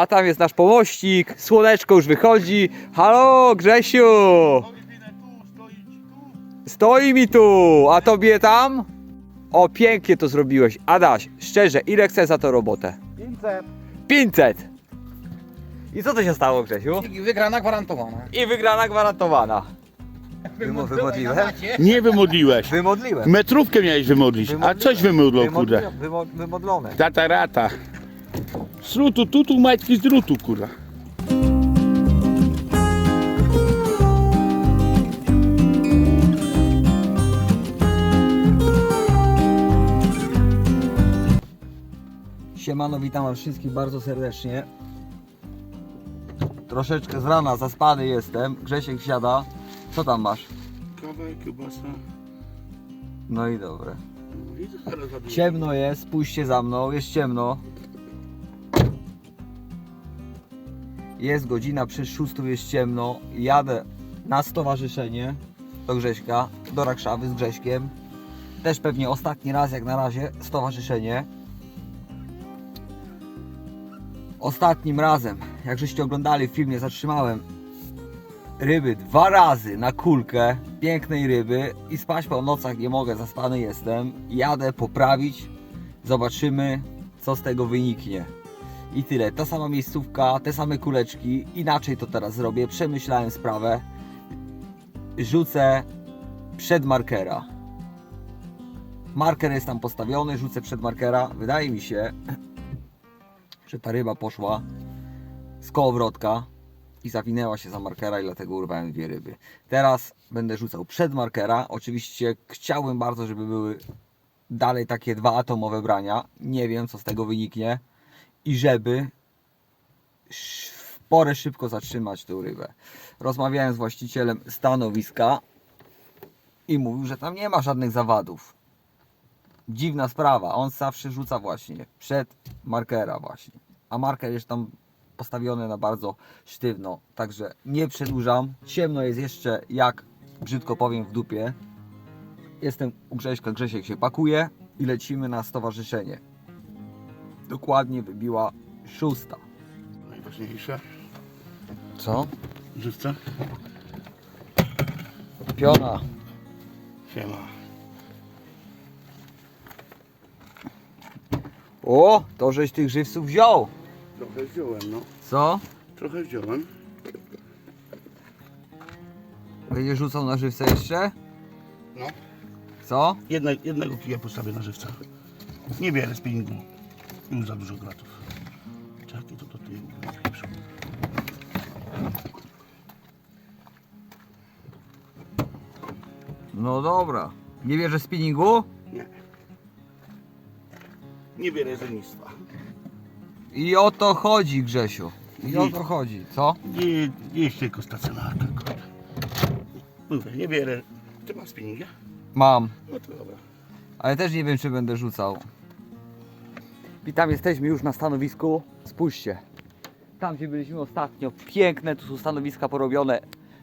A tam jest nasz pomościk, słoneczko już wychodzi. Halo Grzesiu! Stoi mi tu, a tobie tam? O, pięknie to zrobiłeś. Adaś, szczerze, ile chcesz za to robotę? 500. 500! I co to się stało, Grzesiu? I wygrana gwarantowana. I wygrana gwarantowana. Wymo- wymodliłem? Nie wymodliłeś. Wymodliłem. Metrówkę miałeś wymodlić, a coś wymodlał, kurde. Wymo- wymodlone. Tata rata. Z rutu, tutu, majtki z drutu, kurwa. Siemano, witam was wszystkich bardzo serdecznie. Troszeczkę z rana zaspany jestem. Grzesiek siada. Co tam masz? Kawa, kiełbasa. No i dobre. Ładuję. Ciemno jest, spójrzcie za mną, jest ciemno. Jest godzina przez szóstą, jest ciemno. Jadę na stowarzyszenie do Grześka, do Rakszawy z Grześkiem. Też pewnie ostatni raz jak na razie stowarzyszenie. Ostatnim razem, jak żeście oglądali w filmie, zatrzymałem ryby dwa razy na kulkę pięknej ryby i spać po nocach nie mogę, zaspany jestem. Jadę poprawić, zobaczymy co z tego wyniknie. I tyle, ta sama miejscówka, te same kuleczki, inaczej to teraz zrobię, przemyślałem sprawę. Rzucę przed markera. Marker jest tam postawiony, rzucę przed markera. Wydaje mi się, że ta ryba poszła z kołowrotka i zawinęła się za markera i dlatego urwałem dwie ryby. Teraz będę rzucał przed markera. Oczywiście chciałbym bardzo, żeby były dalej takie dwa atomowe brania. Nie wiem, co z tego wyniknie. I żeby w porę szybko zatrzymać tę rybę. Rozmawiałem z właścicielem stanowiska i mówił, że tam nie ma żadnych zawadów. Dziwna sprawa. On zawsze rzuca właśnie przed markera właśnie. A marker jest tam postawione na bardzo sztywno. Także nie przedłużam. Ciemno jest jeszcze, jak brzydko powiem, w dupie. Jestem u Grześka, Grzesiek się pakuje i lecimy na stowarzyszenie. Dokładnie wybiła szósta. Najważniejsze. Co? Żywca. Piona. Siema. O, to żeś tych żywców wziął. Trochę wziąłem, no. Co? Trochę wziąłem. Będziesz rzucał na żywce jeszcze? No. Co? Jedna, jednego kija postawię na żywca. Nie bierę spinningu. Już za dużo gratów. Czekaj, to do tyłu. No dobra. Nie bierzesz spinningu? Nie. Nie bierę lenistwa. I o to chodzi, Grzesiu. I o to chodzi, co? Nie, nie jest tylko stacjonarka, kurde. Mówię, nie bierę. Ty masz spinningę? Mam. No to dobra. ale też nie wiem, czy będę rzucał. Witam, jesteśmy już na stanowisku. Spójrzcie. Tam, gdzie byliśmy ostatnio, piękne tu są stanowiska porobione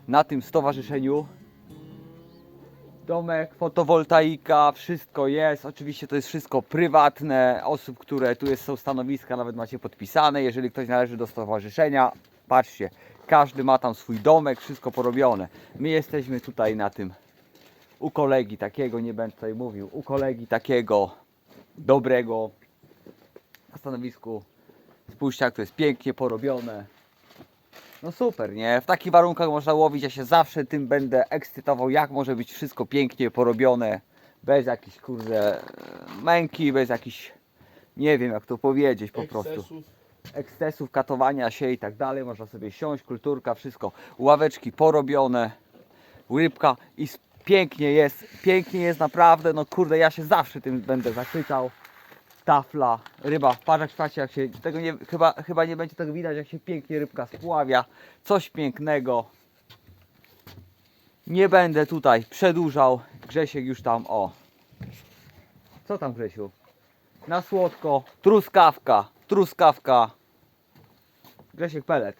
na tym stowarzyszeniu. Domek, fotowoltaika, wszystko jest. Oczywiście to jest wszystko prywatne. Osób, które tu jest, są stanowiska, nawet macie podpisane. Jeżeli ktoś należy do stowarzyszenia, patrzcie, każdy ma tam swój domek, wszystko porobione. My jesteśmy tutaj na tym u kolegi takiego, nie będę tutaj mówił, u kolegi takiego dobrego na stanowisku. Spójrzcie jak to jest pięknie porobione. No super, nie? W takich warunkach można łowić, ja się zawsze tym będę ekscytował, jak może być wszystko pięknie porobione, bez jakichś kurde męki, bez jakichś, nie wiem jak to powiedzieć po prostu Ekscesów. ekscesów, katowania się i tak dalej. Można sobie siąść, kulturka, wszystko. Ławeczki porobione, rybka i pięknie jest, pięknie jest naprawdę. No kurde, ja się zawsze tym będę zachwycał. Tafla, ryba, patrz jak jak się, tego nie, chyba, chyba nie będzie tego widać, jak się pięknie rybka spławia. Coś pięknego. Nie będę tutaj przedłużał. Grzesiek już tam, o. Co tam Grzesiu? Na słodko, truskawka, truskawka. Grzesiek pelet.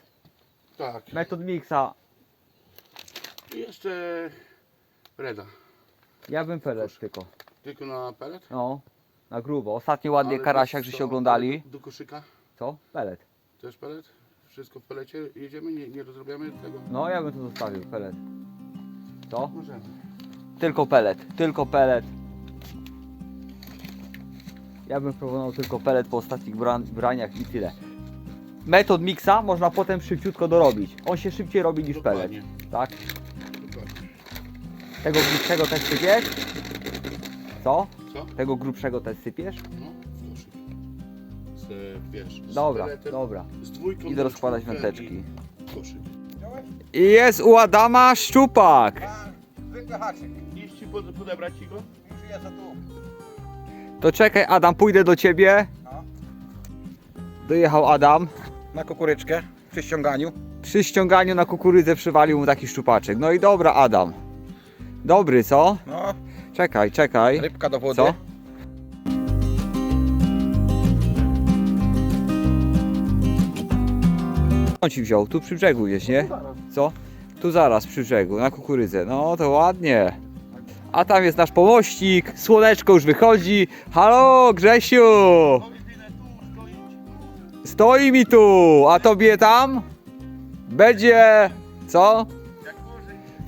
Tak. Metod mixa. I jeszcze Reda. Ja bym pelet tylko. Tylko na pelet? No, na grubo. Ostatnio ładnie Ale karasiak, że co, się oglądali. Do, koszyka? Co? Pelet. Też pelet? Wszystko w pelecie jedziemy? Nie, nie rozrobiamy tego? No ja bym to zostawił, pelet. To? Możemy. Tylko pelet, tylko pelet. Ja bym proponował tylko pelet po ostatnich bran, braniach i tyle. Metod miksa można potem szybciutko dorobić. On się szybciej robi niż pelet. Dokładnie. Tak? Dokładnie. Tego grubszego też sypiesz? Co? Co? Tego grubszego też sypiesz? No, koszyk. Z, wiesz, z Dobra, peletem, dobra. Z dwójką Idę rozkładać czwórkę wędeczki. i Koszyk. I jest u Adama szczupak. Zwykły haczyk. Iść ci pod, podebrać ci go? Już jest tu. To czekaj Adam, pójdę do ciebie. No. Dojechał Adam. Na kukuryczkę przy ściąganiu. Przy ściąganiu na kukurydzę przywalił mu taki szczupaczek. No i dobra Adam. Dobry, co? No, Czekaj, czekaj. rybka do wody. Co? On ci wziął, tu przy brzegu gdzieś, nie? Co? Tu zaraz przy brzegu, na kukurydzę. No to ładnie. A tam jest nasz pomościk, słoneczko już wychodzi. Halo Grzesiu! Stoi mi tu, a tobie tam? Będzie... Co?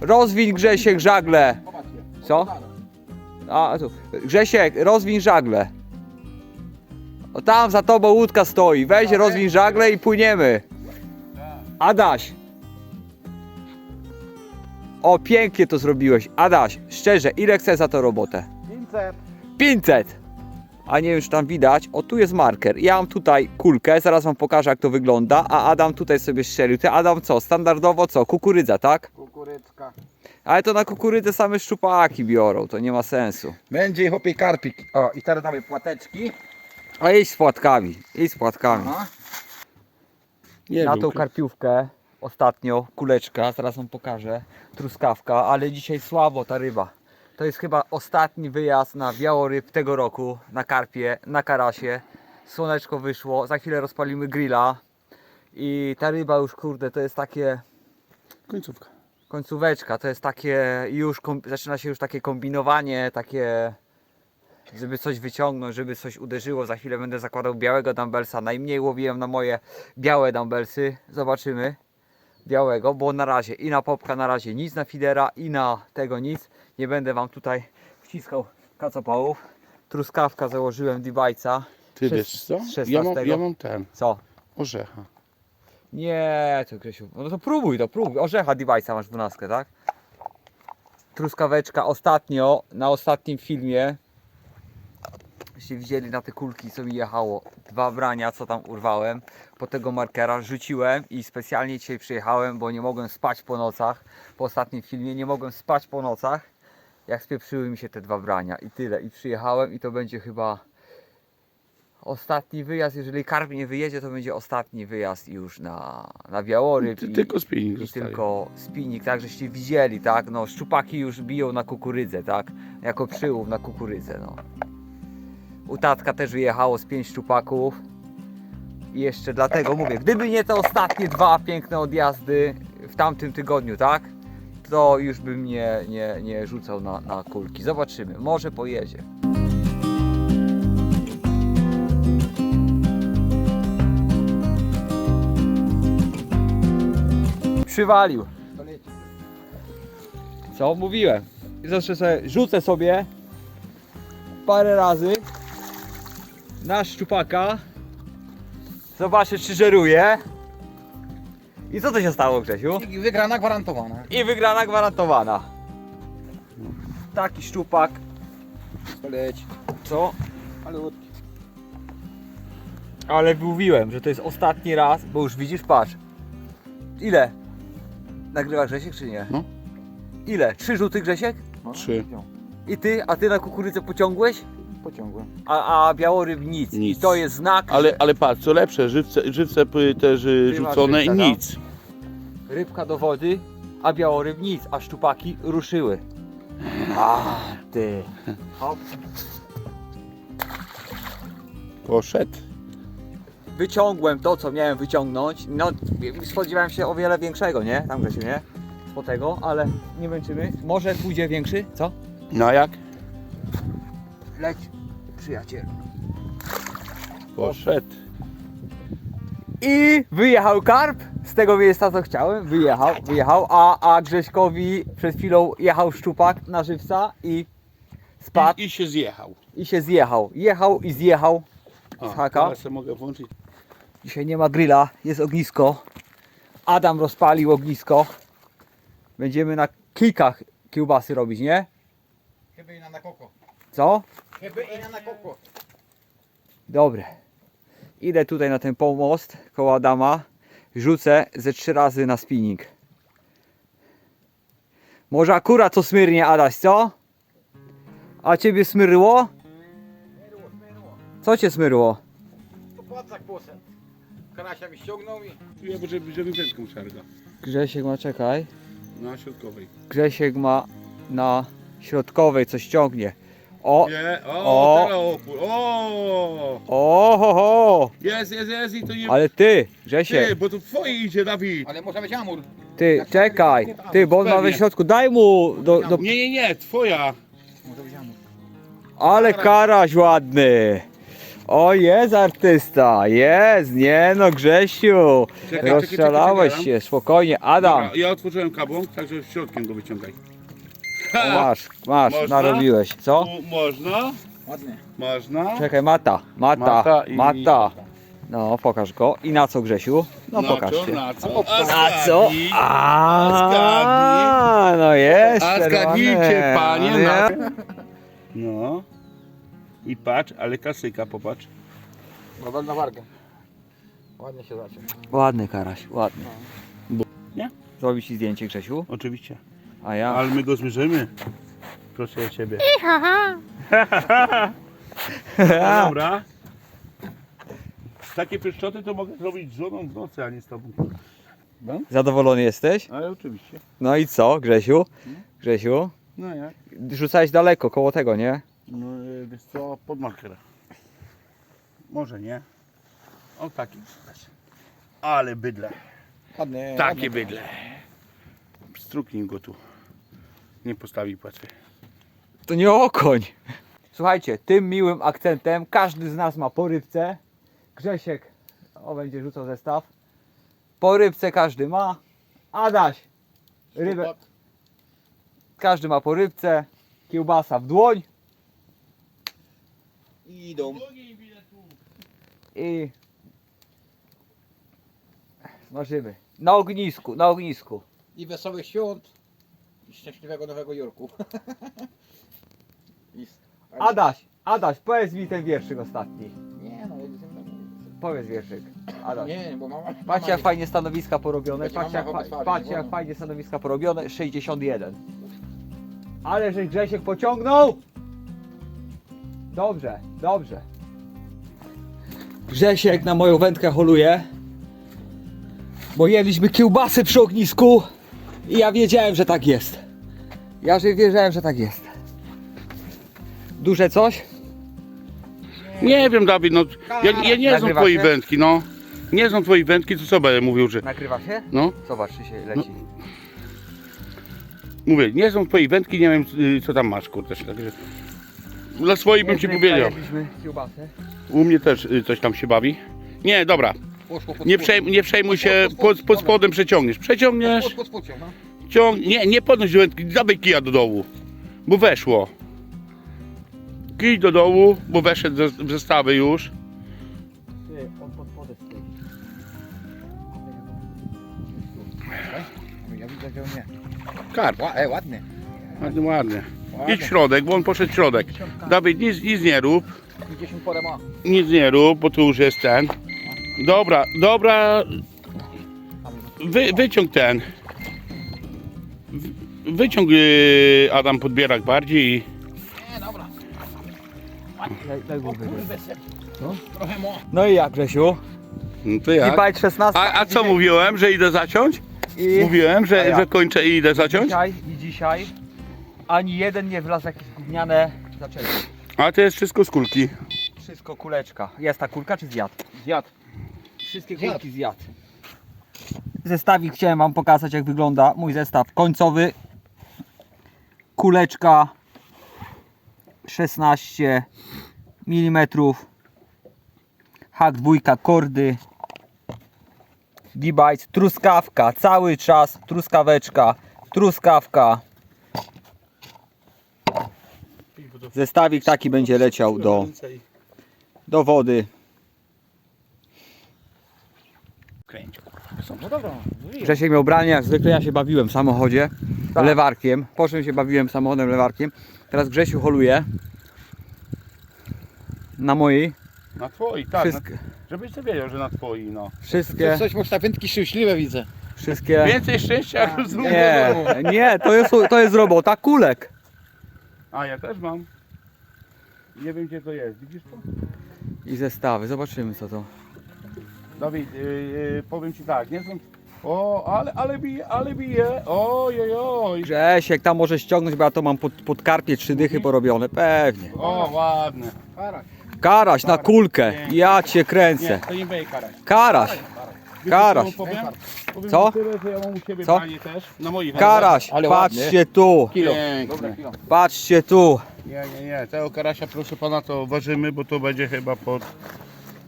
Rozwiń Grzesiek żagle. Co? A tu. Grzesiek, rozwiń żagle. O tam za tobą łódka stoi. Weź, rozwiń żagle i płyniemy. Adaś. O, pięknie to zrobiłeś. Adaś, szczerze, ile chcesz za to robotę? 500. 500! A nie już tam widać, o tu jest marker. Ja mam tutaj kulkę, zaraz wam pokażę jak to wygląda, a Adam tutaj sobie strzelił. Ty Adam co? Standardowo co? Kukurydza, tak? Kukurycka. Ale to na kukurydzę same szczupaki biorą, to nie ma sensu. Będzie ich opie karpik. O, i teraz damy płateczki. A idź z płatkami, idź z płatkami. No. Nie na wiem, tą karpiówkę ostatnio kuleczka, zaraz wam pokażę, truskawka, ale dzisiaj słabo ta ryba. To jest chyba ostatni wyjazd na białoryb tego roku, na karpie, na karasie. Słoneczko wyszło, za chwilę rozpalimy grilla i ta ryba już kurde to jest takie Końcówka. Końcóweczka, to jest takie już, zaczyna się już takie kombinowanie, takie żeby coś wyciągnąć, żeby coś uderzyło. Za chwilę będę zakładał białego dumbbellsa. Najmniej łowiłem na moje białe dumbbellsy. Zobaczymy. Białego, bo na razie i na popka na razie nic, na fidera i na tego nic. Nie będę wam tutaj wciskał kacopałów. Truskawka założyłem Dibajca. Ty wiesz co? Ja mam, 16. ja mam ten, Co? orzecha. Nie, to Grzesiu. No to próbuj, to próbuj. Orzecha Device'a masz 12, tak? Truskaweczka ostatnio, na ostatnim filmie. Jeśli widzieli na te kulki, co mi jechało, dwa brania, co tam urwałem, po tego markera rzuciłem i specjalnie dzisiaj przyjechałem, bo nie mogłem spać po nocach. Po ostatnim filmie nie mogłem spać po nocach, jak spieprzyły mi się te dwa brania i tyle. I przyjechałem i to będzie chyba ostatni wyjazd, jeżeli karp nie wyjedzie, to będzie ostatni wyjazd już na, na Białoryb. I, tylko spinning i zostaje. tylko spinning, tak, żeście widzieli, tak, no szczupaki już biją na kukurydzę, tak, jako przyłów na kukurydzę, no. U tatka też wyjechało z pięć szczupaków i jeszcze dlatego mówię, gdyby nie te ostatnie dwa piękne odjazdy w tamtym tygodniu, tak, to już bym nie, nie, nie rzucał na, na kulki. Zobaczymy, może pojedzie. Przywalił. Co mówiłem? I Zawsze sobie rzucę sobie parę razy na szczupaka. Zobaczę czy żeruje. I co to się stało Grzesiu? I wygrana gwarantowana. I wygrana gwarantowana. Taki szczupak. Leci. Co? Malutki. Ale mówiłem, że to jest ostatni raz, bo już widzisz, patrz. Ile? Nagrywa Grzesiek czy nie? No. Ile? Trzy rzuty Grzesiek? No, Trzy. wziął. I ty? A ty na kukurydzę pociągłeś? Pociągłem. A, a białoryb nic. Nic. I to jest znak, Ale, ale patrz, co lepsze, żywce, żywce też y, Ty masz rzucone i żywca, no. nic. rybka do wody, a białoryb nic, a szczupaki ruszyły. A ty. Hop. Poszedł. Wyciągłem to, co miałem wyciągnąć. No, spodziewałem się o wiele większego, nie? Tam Grzesiu, nie? Po tego, ale nie męczymy. Może pójdzie większy, co? No jak? Leć, przyjaciel. Poszedł. I wyjechał karp z tego miejsca co chciałem. Wyjechał, wyjechał, a, a Grześkowi przed chwilą jechał szczupak na żywca i spadł I, I się zjechał. i się zjechał. Jechał i zjechał z haka. teraz mogę włączyć. Dzisiaj nie ma grilla, jest ognisko. Adam rozpalił ognisko. Będziemy na klikach kiełbasy robić, nie? Chyba i na na koko. Co? Chyba i na na koko. Dobre. Idę tutaj na ten pomost koło Adama. Rzucę ze trzy razy na spinning. Może akurat to smyrnie, Adaś, co? A ciebie smyrło. Co cię smyrło? To płacak poszedł. Karasia mi ściągnął i... Ja żeby, żeby wędką szarga. Grzesiek ma, czekaj. Na środkowej. Grzesiek ma na środkowej coś ciągnie. O, Nie, o, O. teraz opór. O! o, ho, ho. Jest, jest, jest i to nie... Ale ty, Ty, Grzesiek, bo to twoje idzie, Dawid. Ale może być amur. ty, czekaj. Ty, bo on ma we Pewnie. środku, daj mu do, do... Nie, nie, nie, twoja. Może być amur. Ale karaś ładny. O, jest artysta, jest, nie no Grzesiu. Czekaj, Rozstrzelałeś czekaj, się, spokojnie. Adam, Dobra, ja otworzyłem kabłąk, także środkiem go wyciągaj. masz, masz, Można? narobiłeś, co? Można, Ładnie. można. Czekaj, mata, mata, Mata i- mata. No, pokaż go. I na co, Grzesiu? No, na pokaż co, się. Na co? Na co? zgadnij. A, no jest. A czerwone. zgadnijcie, panie, Nie? na... No. I patrz, ale klasyka, popatrz. Dobra, na wargę. Ładnie się zaczął. Ładny karaś, ładny. Bo- nie? Zrobić ci zdjęcie, Grzesiu? Oczywiście. A ja? Ale my go zmierzymy. Proszę ja ciebie. No dobra. Takie pieszczoty to mogę zrobić z żoną w nocy, a nie z tobą. Zadowolony jesteś? Ale oczywiście. No i co, Grzesiu? Grzesiu? No jak? Rzucałeś daleko, koło tego, nie? No e, wiesz co, pod markera. Może nie. O taki. Ale bydle. Ładnie. Takie ładnie. bydle. Struknij go tu. Nie postawi płetwy. To nie okoń. Słuchajcie, tym miłym akcentem każdy z nas ma po rybce. Grzesiek, o będzie rzucał zestaw. Po rybce każdy ma. Adaś, rybę, każdy ma po rybce. Kiełbasa w dłoń I idą. i smażymy. Na ognisku, na ognisku. I wesołych świąt. I szczęśliwego Nowego Jorku. I... Adaś, Adaś, powiedz mi ten wierszyk ostatni. Nie no, Powiedz wierszyk. Adaś. Nie, bo mama... Patrzcie jak fajnie stanowiska porobione, patrzcie jak, fa- patrzcie jak nie fajnie stanowiska porobione, 61. Ale że Grzesiek pociągnął? Dobrze, dobrze. Grzesiek na moją wędkę holuje, bo jedliśmy kiełbasy przy ognisku i ja wiedziałem, że tak jest. Ja że wiedziałem, że tak jest. Duże coś? Nie wiem, Dawid, no. Ja, ja nie znam Nagrywa twojej się? wędki, no. Nie znam twojej wędki, to co będę mówił, że. Nagrywa się? No. Zobacz, czy się leci. Mówię, nie znam twojej wędki, nie wiem y, co tam masz, kurde. Także dla swojej bym ci powiedział. U mnie też y, coś tam się bawi. Nie, dobra, Poszło pod nie, spód. przejm, nie przejmuj się, Pod- pod- pod, spodem przeciągniesz. Przeciągniesz, Pod, no. ciąg... Nie, nie podnoś wędki, dawaj kija do dołu, bo weszło. Kij do dołu, bo weszedł ze- w zestawy już. Ty, on pod spodem stoi. Ja widzę, że nie. Karp, Ła, e, ładnie. ładnie, ładnie. Idź środek, bo on poszedł środek. Dawid, nic, nic nie rób. 50 porę ma. Nic nie rób, bo tu już jest ten. Dobra, dobra. Wy, wyciąg ten. Wy- Wyciąg yy, Adam podbierak bardziej i. Nie, dobra. Daj, daj se. No. Trochę mo. No i jak, Grzesiu? No to I jak? bajt 16. A, a co mówiłem, że idę zaciąć? I, Mówiłem, A że, że kończę i idę zaciąć? dzisiaj, I dzisiaj ani jeden nie wlazł jakieś gówniane zaczęcie. A to jest wszystko z kulki. Wszystko kuleczka. Jest ta kulka czy zjadł? Zjadł. Wszystkie Zjadł. kulki zjadł. Zestawik chciałem wam pokazać jak wygląda mój zestaw końcowy. Kuleczka 16 mm. Hak dwójka kordy. D-Bites, truskawka, cały czas truskaweczka, truskawka. Zestawik taki będzie leciał do, do wody. Kręć. No dobra, Grzesiek miał branie, jak zwykle ja się bawiłem w samochodzie lewarkiem. Po czym się bawiłem samochodem lewarkiem. Teraz Grzesiu holuje. Na mojej. Na twoi, tak. Na, Wszystkie, żebyś ty wiedział, że na twoi, no. wszystkie, Coś masz na wędki szczęśliwe widzę. wszystkie. Więcej szczęścia jak z Nie, nie, to jest, to jest robota kulek. A ja też mam. Nie wiem gdzie to jest, widzisz to? I zestawy, zobaczymy co to. Dawid, yy, yy, powiem ci tak, nie znam. O, ale, ale bije, ale bije. Oj, oj, oj. Grzesiek, tam może ściągnąć, bo ja to mam pod, pod karpie trzy dychy porobione. Pewnie. O, ładne. Karaś. Karaś na kulkę. Ja cię Nie, kręcę. to nie będzie karaś. Karaś, Karaś. co Powiem? powiem Co? Tyle, że ja mam u siebie Co? też. Na moich karaś, Ale patrzcie tu. Kilo. Piękne. Patrzcie tu. Nie, nie, nie. Tego karasia proszę pana to ważymy, bo to będzie chyba pod.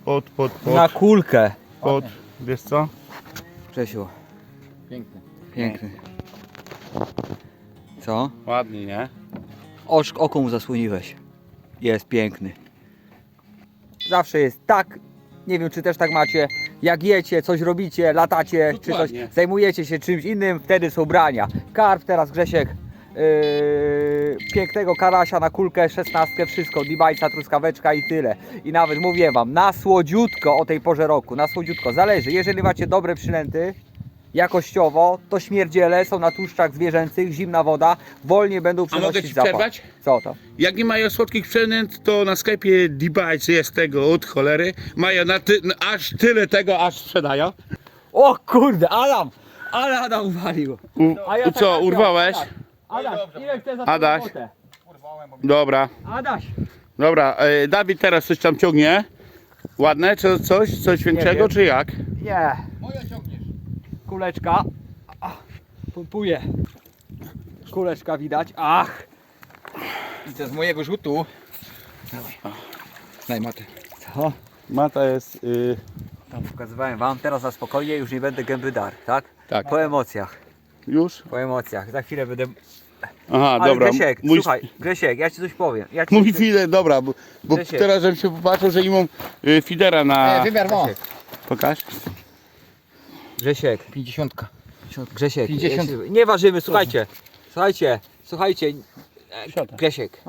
Pod, pod, pod. Na kulkę. pod wiesz co? Grzesiu, Piękny. piękny. Co? Ładnie, nie? Oczk, oko mu zasłoniłeś. Jest piękny. Zawsze jest tak, nie wiem czy też tak macie, jak jecie, coś robicie, latacie, czy coś, Dokładnie. zajmujecie się czymś innym, wtedy są brania. Karp teraz Grzesiek, yy, pięknego karasia na kulkę, szesnastkę, wszystko, dibajca, truskaweczka i tyle. I nawet mówię wam, na słodziutko o tej porze roku, na słodziutko, zależy, jeżeli macie dobre przynęty, jakościowo, to śmierdziele są na tłuszczach zwierzęcych, zimna woda, wolniej będą A mogę ci zapach. przerwać? Co tam? Jak nie mają słodkich przynęt, to na sklepie D-Bites jest tego od cholery. Mają na ty, na aż tyle tego, aż sprzedają. O kurde, Adam! Ale Adam uwalił. U, A ja u tak co, tak urwałeś? Adaś, ile chcesz za Adaś. robotę? Dobra, Adaś! dobra. E, Dawid teraz coś tam ciągnie. Ładne, czy coś? Coś większego, wiem. czy jak? Nie. Kuleczka. Ach, Pompuje. Kuleczka widać. Ach! I to z mojego rzutu. Dawaj. Daj matę. Co? Mata jest... Y, Tam pokazywałem wam, teraz na spokojnie już nie będę gęby dar, tak? tak, Po emocjach, już? po emocjach. Za chwilę będę... Aha, Ale dobra. Grzesiek, Mój, słuchaj, Grzesiek, ja ci coś powiem. Ja ci mój coś... fider, dobra, bo, bo Grzesiek. teraz żebym się popatrzył, że im mam y, fidera na... E, wymiar ma. Pokaż. Grzesiek, 50. Grzesiek, 50. ja się- nie ważymy, słuchajcie, słuchajcie, słuchajcie, e, Siada. Grzesiek,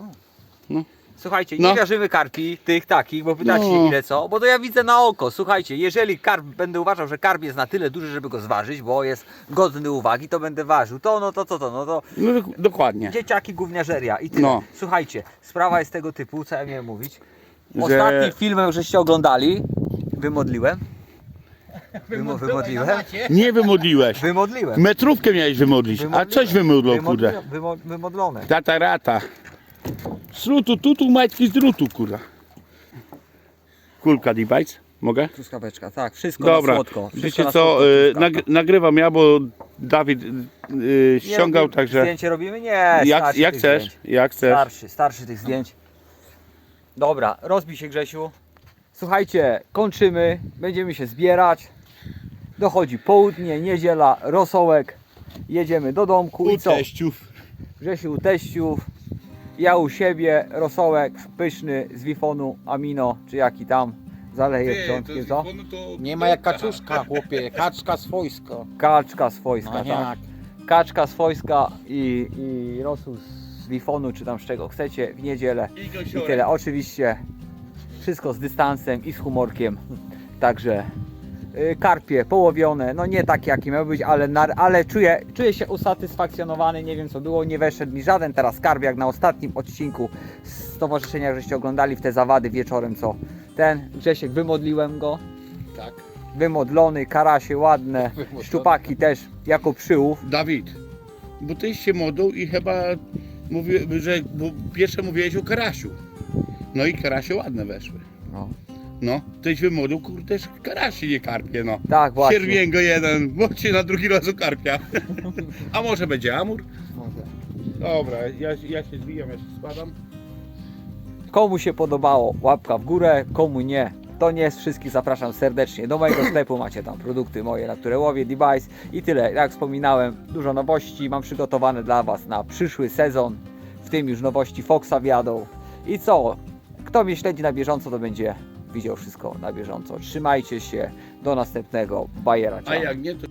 No. słuchajcie, nie No. ważymy karpi, tych takich, bo pytacie No. ile co, bo to ja widzę na oko, słuchajcie, jeżeli karp, będę uważał, że karp jest na tyle duży, żeby go zważyć, bo jest godny uwagi, to będę ważył, to no to co to, no to No dok- dokładnie. dzieciaki gówniarzeria i tyle. No. Słuchajcie, sprawa jest tego typu, co ja miałem mówić, Że- ostatnim filmem, żeście oglądali, wymodliłem, Wymo- wymodliłem, Nie wymodliłeś. wymodliłem. Metrówkę miałeś wymodlić, a coś wymodlał, kurde. Wymo- wymodlone. Tata rata. Z rutu, tutu, majtki z drutu, kurwa. Kulka D-Bites, mogę? Truskaweczka, tak, wszystko na Dobra, słodko. wszystko wiecie na co, słodko, y, truskawka. nag nagrywam ja, bo Dawid y, Nie ściągał, robimy- także Zdjęcie robimy? Nie, jak, starszy jak tych chcesz, Zdjęć. jak chcesz. Starszy, starszy tych zdjęć. Dobra, rozbij się Grzesiu. Słuchajcie, kończymy, będziemy się zbierać. Dochodzi południe, niedziela, rosołek. Jedziemy do domku i U co? teściów. Grzesiu u teściów, ja u siebie, rosołek pyszny z wifonu amino, czy jaki tam. Zaleję wrzątkiem, co? Nie ma jak kaczuszka, chłopie. Kaczka swojska. Kaczka swojska, No tak? jak? kaczka swojska i, i rosół z wifonu, czy tam z czego chcecie w niedzielę. I tyle. Oczywiście wszystko z dystansem i z humorkiem. Także karpie połowione, no nie takie jakie miały być, ale, ale czuję, czuję się usatysfakcjonowany, nie wiem co było, nie weszedł mi żaden teraz karp jak na ostatnim odcinku stowarzyszenia, żeście oglądali w te zawady wieczorem, co ten Grzesiek, wymodliłem go, Tak. wymodlony, karasie ładne, Wymodlony. szczupaki też jako przyłów. Dawid, bo tyś się modlał i chyba mówi, że bo pierwsze mówiłeś o karasiu. No i karasie ładne weszły. No, tej wymodu, kurde, karasi nie karpie, no. Tak, właśnie. Sierwię go jeden, bo się na drugi raz ukarpia. A może będzie amur? Może. Dobra, ja, ja się zbijam, ja się spadam. Komu się podobało, łapka w górę, komu nie, to nie jest wszystkich. Zapraszam serdecznie do mojego sklepu. Macie tam produkty moje, na które łowię, device i tyle. Jak wspominałem, dużo nowości mam przygotowane dla Was na przyszły sezon. W tym już nowości Foxa wjadą. I co? Kto mnie śledzi na bieżąco, to będzie widział wszystko na bieżąco. Trzymajcie się, do następnego, bajera. A jak nie, to...